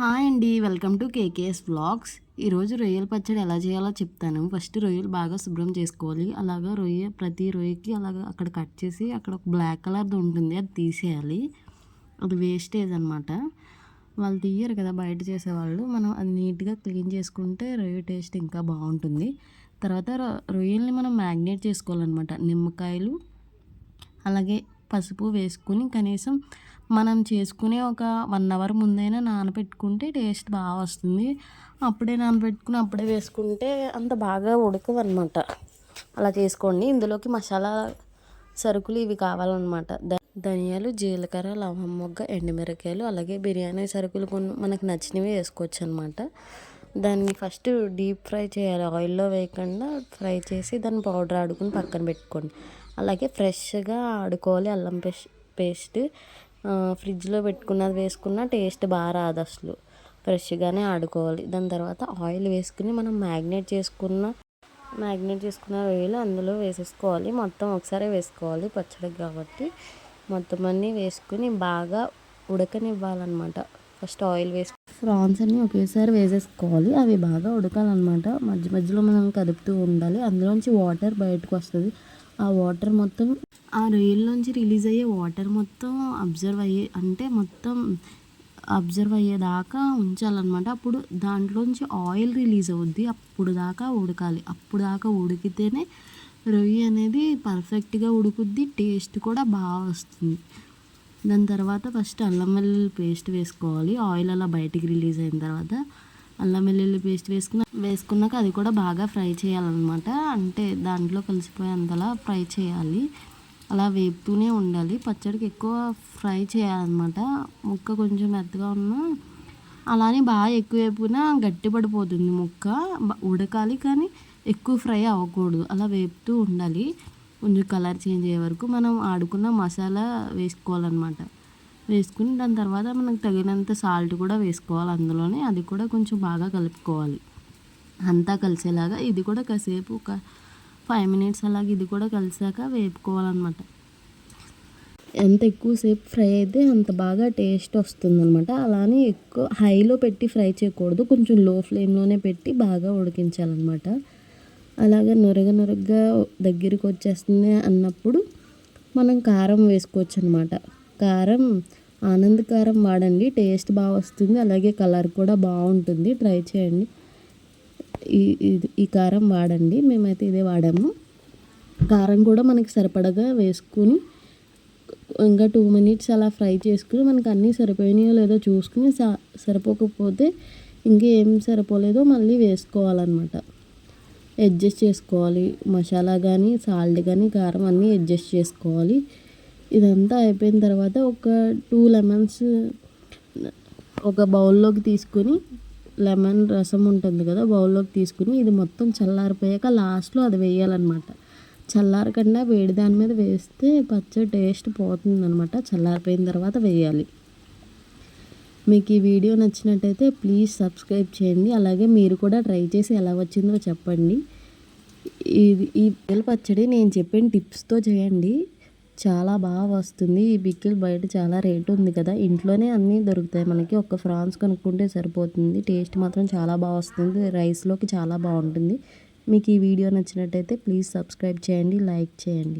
Hi అండి welcome to KKS vlogs. ఈరోజు రొయ్యల పచ్చడి ఎలా చేయాలో చెప్తాను. ఫస్ట్ రొయ్యలు బాగా శుభ్రం చేసుకోవాలి. అలాగా రొయ్య ప్రతి రొయ్యకి అలాగ అక్కడ కట్ చేసి అక్కడ ఒక బ్లాక్ కలర్ది ఉంటుంది అది తీసేయాలి. అది వేస్టేజ్ అనమాట వాళ్ళు తీయరు కదా బయట చేసేవాళ్ళు. మనం అది నీట్గా క్లీన్ చేసుకుంటే రొయ్య టేస్ట్ ఇంకా బాగుంటుంది. తర్వాత రొయ్యల్ని మనం మ్యాగ్నేట్ చేసుకోవాలన్నమాట. నిమ్మకాయలు అలాగే పసుపు వేసుకొని కనీసం మనం చేసుకునే ఒక వన్ అవర్ ముందైనా నానబెట్టుకుంటే టేస్ట్ బాగా వస్తుంది. అప్పుడే నానబెట్టుకుని అప్పుడే వేసుకుంటే అంత బాగా ఉడకవన్నమాట. అలా చేసుకోండి. ఇందులోకి మసాలా సరుకులు ఇవి కావాలన్నమాట. ధనియాలు జీలకర్ర లవం మొగ్గ ఎండుమిరకాయలు అలాగే బిర్యానీ సరుకులు కొన్ని మనకు నచ్చినవి వేసుకోవచ్చు అనమాట దాన్ని ఫస్ట్ డీప్ ఫ్రై చేయాలి. ఆయిల్లో వేయకుండా ఫ్రై చేసి దాన్ని పౌడర్ ఆడుకుని పక్కన పెట్టుకోండి. అలాగే ఫ్రెష్గా ఆడుకోవాలి అల్లం పేస్ట్ పేస్ట్. ఫ్రిడ్జ్లో పెట్టుకున్నది వేసుకున్న టేస్ట్ బాగా రాదు అసలు. ఫ్రెష్గానే ఆడుకోవాలి. దాని తర్వాత ఆయిల్ వేసుకుని మనం మ్యాగ్నేట్ చేసుకున్న మ్యాగ్నేట్ చేసుకున్న రొయ్యలు అందులో వేసేసుకోవాలి. మొత్తం ఒకసారి వేసుకోవాలి పచ్చడి కాబట్టి. మొత్తం అన్నీ వేసుకుని బాగా ఉడకనివ్వాలన్నమాట. ఫస్ట్ ఆయిల్ వేసి ఫ్రాన్స్ అన్నీ ఒకేసారి వేసేసుకోవాలి. అవి బాగా ఉడకాలన్నమాట. మధ్య మధ్యలో మనం కదుపుతూ ఉండాలి. అందులోంచి వాటర్ బయటకు వస్తుంది. ఆ వాటర్ మొత్తం ఆ రొయ్యల్లోంచి రిలీజ్ అయ్యే వాటర్ మొత్తం అబ్జర్వ్ అయ్యే అంటే మొత్తం అబ్జర్వ్ అయ్యేదాకా ఉంచాలన్నమాట. అప్పుడు దాంట్లోంచి ఆయిల్ రిలీజ్ అవుద్ది అప్పుడు దాకా ఉడకాలి. అప్పుడు దాకా ఉడికితేనే రొయ్య అనేది పర్ఫెక్ట్గా ఉడుకుద్ది టేస్ట్ కూడా బాగా వస్తుంది. దాని తర్వాత ఫస్ట్ అల్లం వెల్లుల్లి పేస్ట్ వేసుకోవాలి. ఆయిల్ అలా బయటికి రిలీజ్ అయిన తర్వాత అల్లం వెల్లుల్లి పేస్ట్ వేసుకున్న వేసుకున్నాక అది కూడా బాగా ఫ్రై చేయాలన్నమాట. అంటే దాంట్లో కలిసిపోయేంతలా ఫ్రై చేయాలి. అలా వేపుతూనే ఉండాలి. పచ్చడికి ఎక్కువ ఫ్రై చేయాలన్నమాట. ముక్క కొంచెం మెత్తగా ఉన్నా అలానే బాగా ఎక్కువ వేపునా గట్టిపడిపోతుంది ముక్క. ఉడకాలి కానీ ఎక్కువ ఫ్రై అవ్వకూడదు. అలా వేపుతూ ఉండాలి. కొంచెం కలర్ చేంజ్ అయ్యే వరకు మనం ఆడుకున్న మసాలా వేసుకోవాలన్నమాట. వేసుకుని దాని తర్వాత మనకు తగినంత సాల్ట్ కూడా వేసుకోవాలి అందులోనే. అది కూడా కొంచెం బాగా కలుపుకోవాలి. అంతా కలిసేలాగా ఇది కూడా కాసేపు ఒక ఫైవ్ మినిట్స్ అలాగే ఇది కూడా కలిసాక వేపుకోవాలన్నమాట. ఎంత ఎక్కువసేపు ఫ్రై అయితే అంత బాగా టేస్ట్ వస్తుందన్నమాట. అలానే ఎక్కువ హైలో పెట్టి ఫ్రై చేయకూడదు. కొంచెం లో ఫ్లేమ్లోనే పెట్టి బాగా ఉడికించాలన్నమాట. అలాగే నొరగ నొరగగా దగ్గరికి వచ్చేస్తుంది అన్నప్పుడు మనం కారం వేసుకోవచ్చు అనమాట కారం ఆనంద్ కారం వాడండి. టేస్ట్ బాగా వస్తుంది. అలాగే కలర్ కూడా బాగుంటుంది. ట్రై చేయండి. ఈ ఈ కారం వాడండి. మేమైతే ఇదే వాడాము. కారం కూడా మనకి సరిపడగా వేసుకుని ఇంకా టూ మినిట్స్ అలా ఫ్రై చేసుకుని మనకు అన్నీ సరిపోయినాయో లేదో చూసుకుని సరిపోకపోతే ఇంకేం సరిపోలేదో మళ్ళీ వేసుకోవాలన్నమాట. అడ్జస్ట్ చేసుకోవాలి. మసాలా కానీ సాల్ట్ కానీ కారం అన్నీ అడ్జస్ట్ చేసుకోవాలి. ఇదంతా అయిపోయిన తర్వాత ఒక టూ లెమన్స్ ఒక బౌల్లోకి తీసుకుని లెమన్ రసం ఉంటుంది కదా బౌల్లోకి తీసుకుని ఇది మొత్తం చల్లారిపోయాక లాస్ట్లో అది వేయాలన్నమాట. చల్లారకుండా వేడి దాని మీద వేస్తే పచ్చడి టేస్ట్ పోతుందనమాట చల్లారిపోయిన తర్వాత వేయాలి. మీకు ఈ వీడియో నచ్చినట్టయితే ప్లీజ్ సబ్స్క్రైబ్ చేయండి. అలాగే మీరు కూడా ట్రై చేసి ఎలా వచ్చిందో చెప్పండి. ఇది ఈ పచ్చడి నేను చెప్పిన టిప్స్తో చేయండి. చాలా బాగా వస్తుంది. ఈ పికిల్ బయట చాలా రేటు ఉంది కదా. ఇంట్లోనే అన్నీ దొరుకుతాయి మనకి. ఒక ఫ్రాన్స్ కనుక్కుంటే సరిపోతుంది. టేస్ట్ మాత్రం చాలా బాగా వస్తుంది. రైస్లోకి చాలా బాగుంటుంది. మీకు ఈ వీడియో నచ్చినట్టయితే ప్లీజ్ సబ్స్క్రైబ్ చేయండి. లైక్ చేయండి.